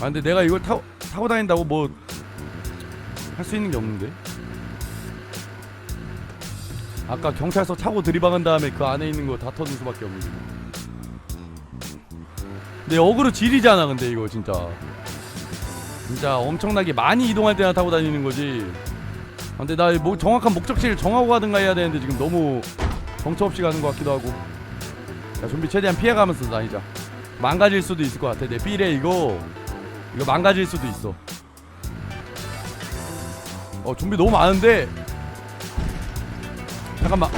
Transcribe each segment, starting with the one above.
아 근데 내가 이걸 타고 타고 다닌다고 뭐 할 수 있는 게 없는데. 아까 경찰서 차고 들이박은 다음에 그 안에 있는 거 다 터진 수밖에 없는데. 근데 어그로 지리잖아 근데 이거 진짜. 진짜 엄청나게 많이 이동할 때나 타고 다니는 거지. 아, 근데 나 뭐 정확한 목적지를 정하고 가든가 해야 되는데 지금 너무 정처 없이 가는 것 같기도 하고. 야 좀비 최대한 피해가면서 다니자. 망가질 수도 있을 것 같아. 내 삘에 이거 이거 망가질 수도 있어. 어 좀비 너무 많은데 잠깐만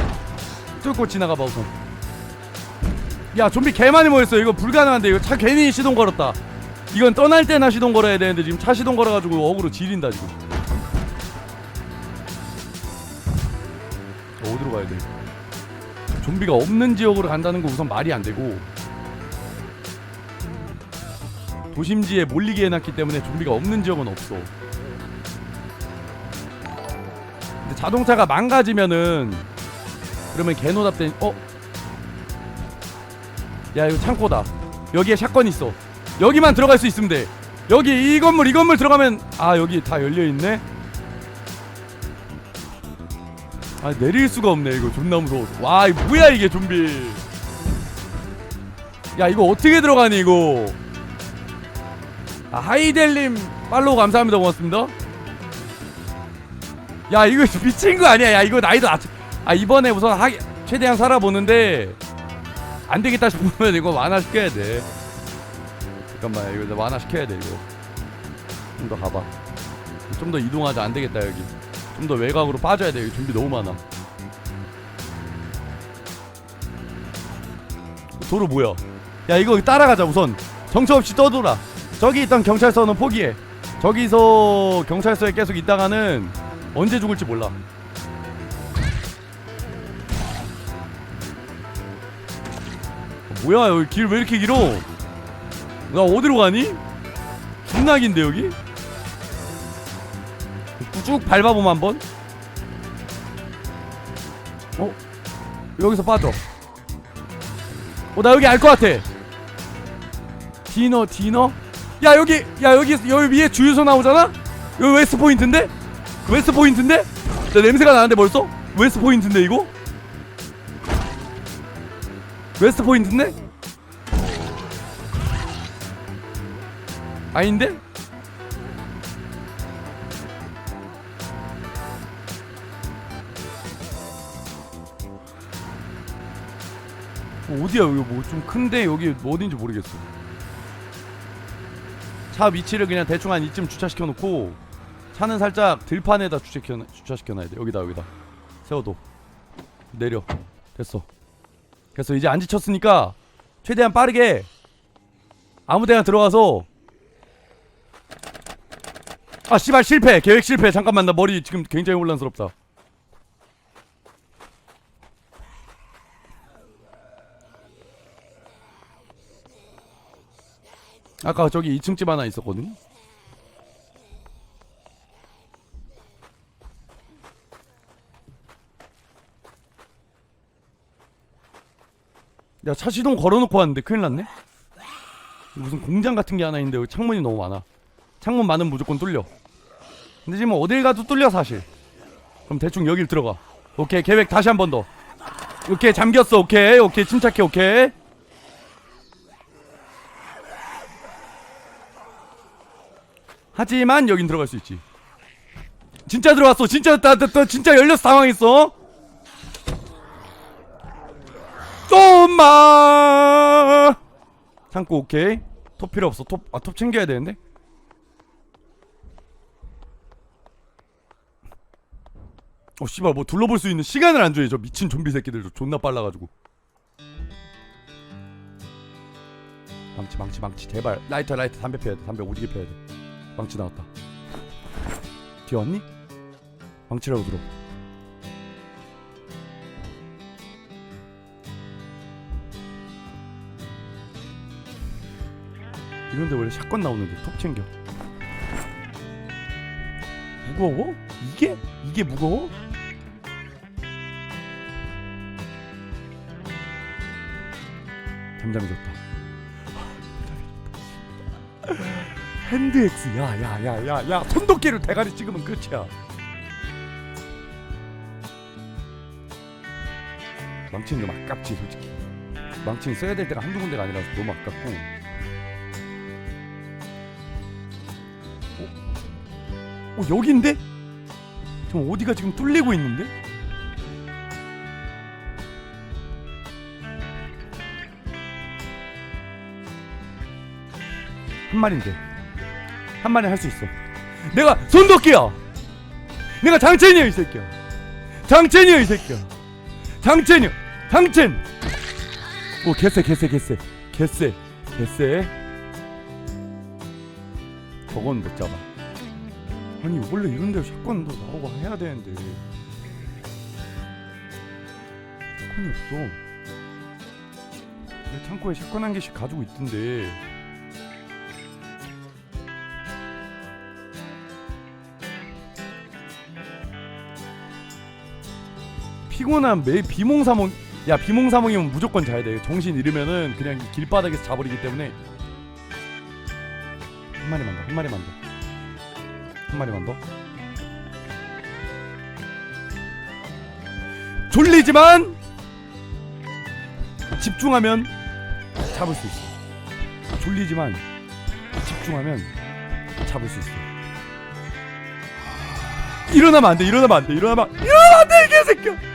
뚫고 지나가봐 우선. 야 좀비 개 많이 모였어. 이거 불가능한데 이거 차 괜히 시동 걸었다. 이건 떠날 때나 시동 걸어야 되는데 지금 차 시동 걸어가지고 어그로 지린다 지금. 어디로 가야 돼? 좀비가 없는 지역으로 간다는 거 우선 말이 안 되고 도심지에 몰리게 해놨기 때문에 좀비가 없는 지역은 없어. 근데 자동차가 망가지면은 그러면 개노답된 어? 야 이거 창고다. 여기에 샷건 있어. 여기만 들어갈 수 있으면 돼. 여기 이 건물 이 건물 들어가면 아 여기 다 열려 있네. 아 내릴 수가 없네 이거 존나 무서워. 와 이거 뭐야 이게 좀비. 야 이거 어떻게 들어가니 이거. 아, 하이델님 팔로우 감사합니다. 고맙습니다. 야 이거 미친 거 아니야? 야 이거 나이도 낮... 아 이번에 우선 하... 최대한 살아보는데 안 되겠다 싶으면 이거 완화시켜야 돼. 잠깐만 이거 완화 시켜야 돼 이거. 좀 더 가봐. 좀 더 이동하자. 안 되겠다 여기. 좀 더 외곽으로 빠져야 돼. 여기 준비 너무 많아. 도로 뭐야? 야 이거 따라가자 우선. 정처 없이 떠돌아 저기 있던 경찰서는 포기해. 저기서 경찰서에 계속 있다가는 언제 죽을지 몰라. 어, 뭐야 여기 길 왜 이렇게 길어? 나 어디로 가니? 중락인데 여기? 쭉 밟아보면 한번. 어? 여기서 빠져. 어 나 여기 알 것 같아. 디너 디너? 야 여기 야 여기 여기 위에 주유소 나오잖아? 여기 웨스트 포인트인데? 웨스트 포인트인데? 나 냄새가 나는데 벌써? 웨스트 포인트인데 이거? 웨스트 포인트인데? 아닌데? 어, 어디야 여기 뭐좀 큰데 여기 뭐 어딘지 모르겠어 차 위치를 그냥 대충 한 이쯤 주차시켜 놓고 차는 살짝 들판에다 주차시켜 주차시켜 놔야 돼. 여기다 여기다. 세워둬. 내려. 됐어. 됐어. 이제 안 지쳤으니까 최대한 빠르게 아무 데나 들어가서 아 씨발 실패. 계획 실패. 잠깐만 나 머리 지금 굉장히 혼란스럽다. 아까 저기 2층 집 하나 있었거든. 야 차 시동 걸어놓고 왔는데 큰일 났네. 무슨 공장 같은 게 하나 있는데 여기 창문이 너무 많아. 창문 많으면 무조건 뚫려. 근데 지금 어딜 가도 뚫려 사실. 그럼 대충 여길 들어가. 오케이 계획 다시 한 번 더. 오케이 잠겼어 오케이 오케이 침착해 오케이. 하지만 여긴 들어갈 수 있지. 진짜 들어왔어. 진짜 나, 나, 나 진짜 열려서 당황했어. 좀만. 참고 오케이. 톱 필요 없어. 톱, 아, 톱 챙겨야 되는데. 어, 씨발, 뭐 둘러볼 수 있는 시간을 안 줘요. 저 미친 좀비 새끼들. 저 존나 빨라가지고. 망치, 망치, 망치. 제발. 라이터, 라이터. 담배 피워야 돼. 담배 오지게 피워야 돼. 망치 나왔다. 뒤에 왔니? 망치라고 들어. 이런데 원래 샷건 나오는데 톱 챙겨. 무거워? 이게? 이게 무거워? 잠잠해졌다. 잠잠해졌다. 핸드 X 야야야야야 손도끼를 대가리 찍으면 끝이야 망치는 너무 아깝지 솔직히 망치는 써야 될 때가 한두 군데가 아니라서 너무 아깝고 어? 어 여긴데? 좀 어디가 지금 뚫리고 있는데? 한 마리인데 한 마리 할 수 있어. 내가 손도끼야 내가 장첸이야 이 새끼야. 장첸이야 이 새끼야. 장첸이야 장첸 오 개쎄 개쎄 개쎄. 개쎄 개쎄. 저건 못 잡아. 아니 원래 이런 데 샷건도 나오고 해야 되는데. 샷건이 없어. 내 창고에 샷건 한 개씩 가지고 있던데 피곤한 매 비몽사몽 야 비몽사몽이면 무조건 자야 돼. 정신 잃으면은 그냥 길바닥에서 자버리기 때문에. 한 마리만 더한 마리만 더한 마리만 더. 졸리지만 집중하면 잡을 수 있어. 졸리지만 집중하면 잡을 수 있어. 일어나면 안돼 일어나면 안돼 일어나면 일어나면 안돼 이 개새끼야